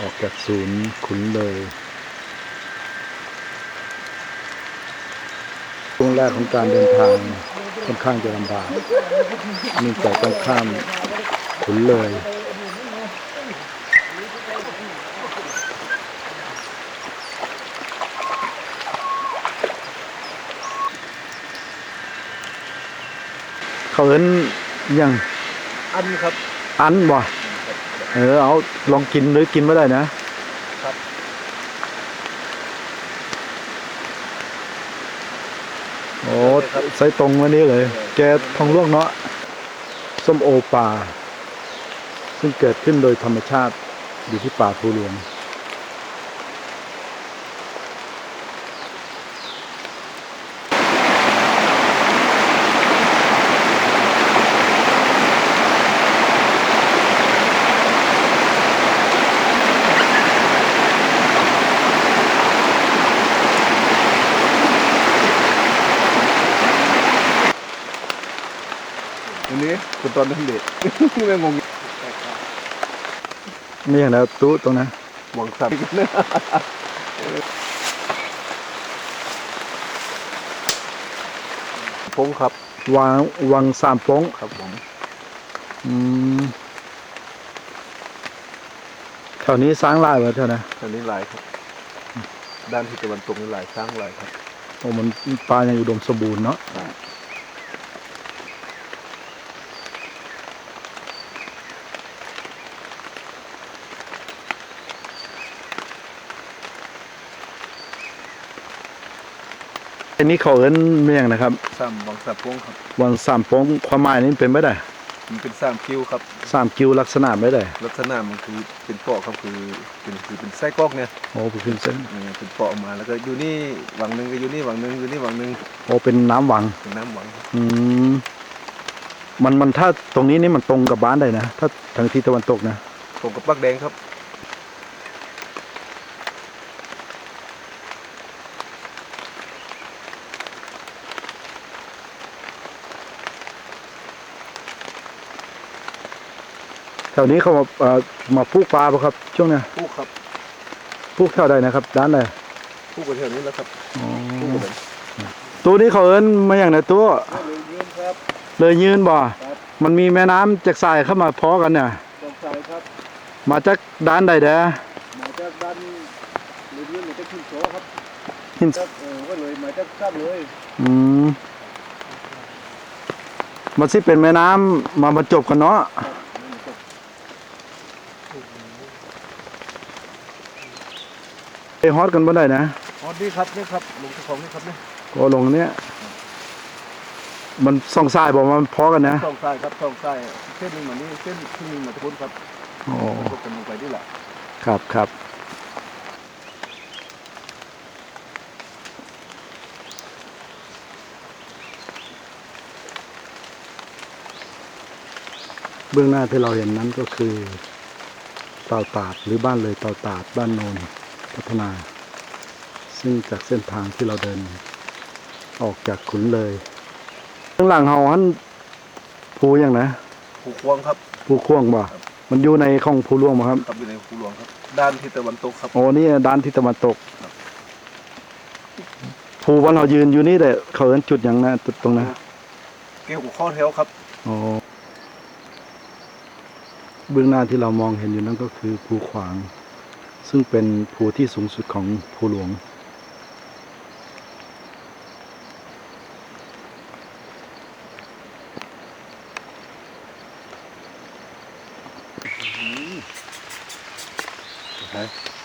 ออกจากศูนย์ขุนเลยช่วงแรกของการเดินทางค่อนข้างจะลำบากเนื่องจากต้องข้ามขุนเลยเขาเอิ้นหยังอันครับ อันบ่ เออเอาลองกินหรือกินไม่ได้นะ ครับ โอ้ใส่ตรงวันนี้เลย แกทองลวกเนาะส้มโอป่า ซึ่งเกิดขึ้นโดยธรรมชาติอยู่ที่ป่าภูหลวง นี้คุณตอนนั้นเด็กไม่งงไม่อย่างแล้วตู้ตรงนั้นหวังสับพงครับวางวังสามโป้งครับผมอืมแถวนี้สร้างลายวะเท่านะอันนี้ลายครับ ด้านที่ตะวันตกนี่ลายสร้างลายครับโอ้มันปลายังอุดมสมบูรณ์เนาะ อันนี้เขาเอิ้นไม่อย่างนะครับซ้ำหวังสับพงครับวังสามโป้งความหมายนี้เป็นไม่ได้มันเป็นสามคิ้วครับสามกิวลักษณะไม่ได้ ลักษณะมันคือเป็นเปาะครับคือเป็นคือเป็นไส้กรอกเนี่ยโอ้เป็นเส้นเออเป็นเปาะออกมาแล้วก็อยู่นี่หวังหนึ่งก็อยู่นี่หวังหนึ่งอยู่นี่หวังหนึ่งโอ้เป็นน้ำหวังเป็นน้ำหวังครับอืมมันมันถ้าตรงนี้นี่มันตรงกับบ้านได้นะ ถ้าทางทิศตะวันตกนะ ตรงกับปักแดงครับ ถวนี้เขามาเอ่อมาพูกปลาปะครับ ช่วงเนี้ยผู้ครับพูกแถวใดนะครับด้านใดผู้กันแถวนี้แล้วครับอ๋อผู้กันตัวนี้เขาเอิ้นมาอย่างไหนตัว เลยยืนครับ เลยยืนบ่ครับมันมีแม่น้ำจากสายเข้ามาพอกันเนี่ยตรงสายครับ มาจากด้านใดเด้อมาจากด้านเลยยืนมาจากขึ้นโซครับหินจากเออก็เลยมาจากซ้ำเลยอืมมันสิเป็นแม่น้ำมาบรรจบกันเนาะ ไปฮอตกันบ่ได้นะอ๋อนี่ครับนี่ครับลงที่ของนี่ครับนี่ก็ลงเนี้ยมันสองสายบอกว่ามันพอกันนะช่องซ้ายครับช่องซ้ายเส้นหนึงมานี่เส้นที่หนึงมาตะพุนครับอ๋อก็เป็นลงไปนี่แหละครับครับ เบื้องหน้าที่เราเห็นนั้นก็คือเต่าตาดหรือบ้านเลยเต่าตาดบ้านโนน พัฒนา ซึ่งจากเส้นทางที่เราเดิน ออกจากขุนเลยข้างหลังเฮาหันภูอย่างนะภูควงครับภูข่วงบ่มันอยู่ในของภูหลวงบ่ครับครับอยู่ในภูหลวงครับ ด้านทิศตะวันตกครับโอ้นี่ด้านทิศตะวันตกภูวันเรายืนอยู่นี่แต่เขาเอิ้นจุดอย่างนะจุดตรงนั้นเกี่ยวกับข้อแถวครับอ๋อเบื้องหน้าที่เรามองเห็นอยู่นั่นก็คือภูขวาง ซึ่งเป็นภูที่สูงสุดของภูหลวงครับ